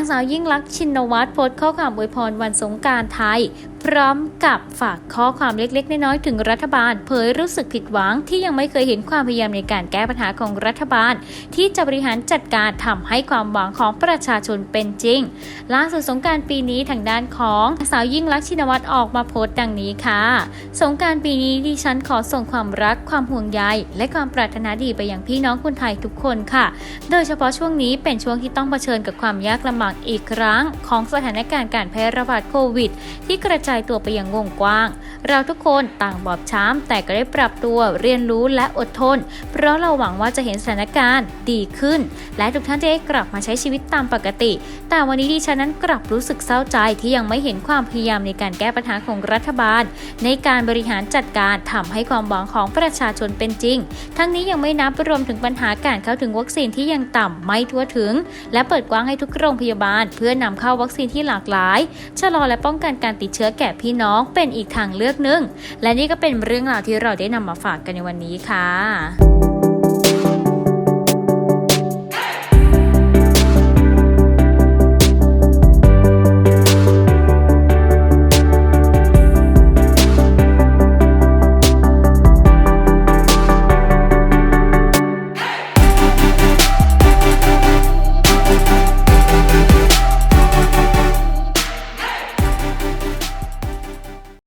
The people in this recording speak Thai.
างสาวยิ่งลักษณ์ชินวัตรโพสต์ข้อความอวยพรวันสงการไทยพร้อมกับฝากข้อความเล็ก ๆ น้อยๆถึงรัฐบาล เผยรู้สึกผิดหวังที่ยังไม่เคยเห็นความพยายามในการแก้ปัญหาของรัฐบาล ที่จะบริหารจัดการทำให้ความหวังของประชาชนเป็นจริง ล่าสุดสงกรารปีนี้ทางด้านของสาวยิ่งลักษณ์ชินวัตรออกมาโพสต์ดังนี้ค่ะ สงกรารปีนี้ดิฉันขอส่งความรักความห่วงใยและความปรารถนาดีไปยังพี่น้องคนไทยทุกคนค่ะ โดยเฉพาะช่วงนี้เป็นช่วงที่ต้องเผชิญกับความยากลำบากอีกครั้ง ของสถานการณ์การแพร่ระบาดโควิด ที่กระจายตัวไปอย่างวงกว้าง เราทุกคนต่างบอบช้ำแต่ก็ได้ปรับตัวเรียนรู้และอดทน เพราะเราหวังว่าจะเห็นสถานการณ์ดีขึ้น และทุกท่านจะได้กลับมาใช้ชีวิตตามปกติ แต่วันนี้ดิฉันนั้นกลับรู้สึกเศร้าใจที่ยังไม่เห็นความพยายามในการแก้ปัญหาของรัฐบาล ในการบริหารจัดการทำให้ความหวังของประชาชนเป็นจริง ทั้งนี้ยังไม่นับรวมถึงปัญหาการเข้าถึงวัคซีนที่ยังต่ำไม่ทั่วถึง และเปิดกว้างให้ทุกโรงพยาบาล เพื่อนำเข้าวัคซีนที่หลากหลายชะลอและป้องกันการติดเชื้อแก่พี่น้องเป็นอีกทางเลือกหนึ่งและนี่ก็เป็นเรื่องราวที่เราได้นำมาฝากกันในวันนี้ค่ะ